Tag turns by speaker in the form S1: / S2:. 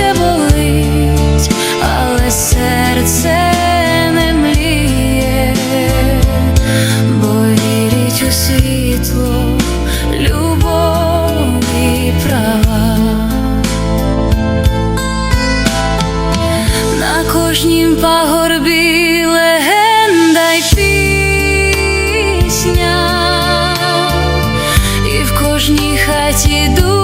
S1: ще болить, але серце не мліє, бо вірить у світло, любов і права. На кожнім пагорбі легенда й пісня, і в кожній хаті дух.